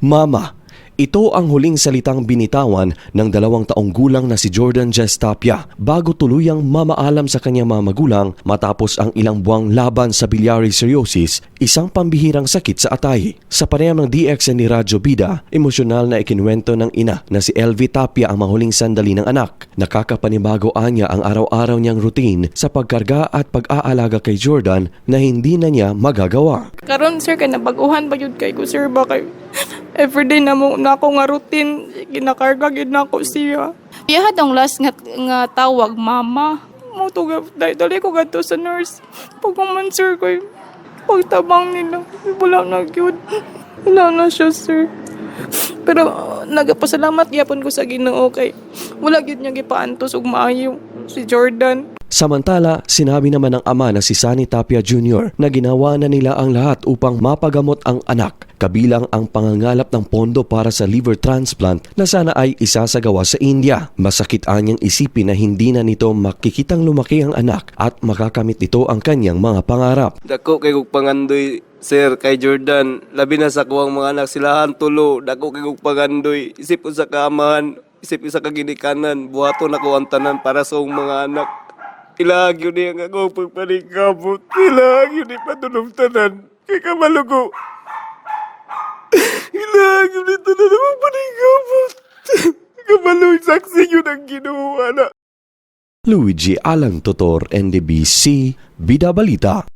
Mama, ito ang huling salitang binitawan ng dalawang taong gulang na si Jordan Jess Tapia bago tuluyang mamaalam sa kanyang mga magulang matapos ang ilang buwang laban sa biliary cirrhosis, isang pambihirang sakit sa atay. Sa panayam ng DXN ni Radyo Bida, emosyonal na ikinwento ng ina na si LV Tapia ang mahuling sandali ng anak. Nakakapanibago niya ang araw-araw niyang routine sa pagkarga at pag-aalaga kay Jordan na hindi na niya magagawa. Karon sir kay nabaguhan ba yun kay ko sir ba kay everyday na mo na ako nga routine ginakarga gyud na ako siya. Iya dong last nga, nga tawag mama. Mo to ga dali, ko gadto sa nurse. Pag man sir kay pagtabang nila wala na gyud. Wala na siya sir. Pero uh, nagapasalamat gyapon ko sa Ginoo kay wala gyud niya gipaantos og maayo si Jordan. Samantala, sinabi naman ng ama na si Sunny Tapia Jr. na ginawa na nila ang lahat upang mapagamot ang anak, kabilang ang pangangalap ng pondo para sa liver transplant na sana ay isasagawa sa India. Masakit anyang isipin na hindi na nito makikitang lumaki ang anak at makakamit nito ang kanyang mga pangarap. Dako kay pangandoy sir kay Jordan labi na sa kuwang mga anak silahan tulo dako kay pangandoy isip ko sa kamahan isip ko sa kaginikanan buhaton ako ang tanan para sa mga anak ilag yun ang ako pagpaningkamot ilag yun ni patulong tanan. Kay kamalugo ilag yun ni tanan ang paningkamot kamalugo saksi yun ang ginuha na. Luigi Alan Totor, NDBC, Bida Balita.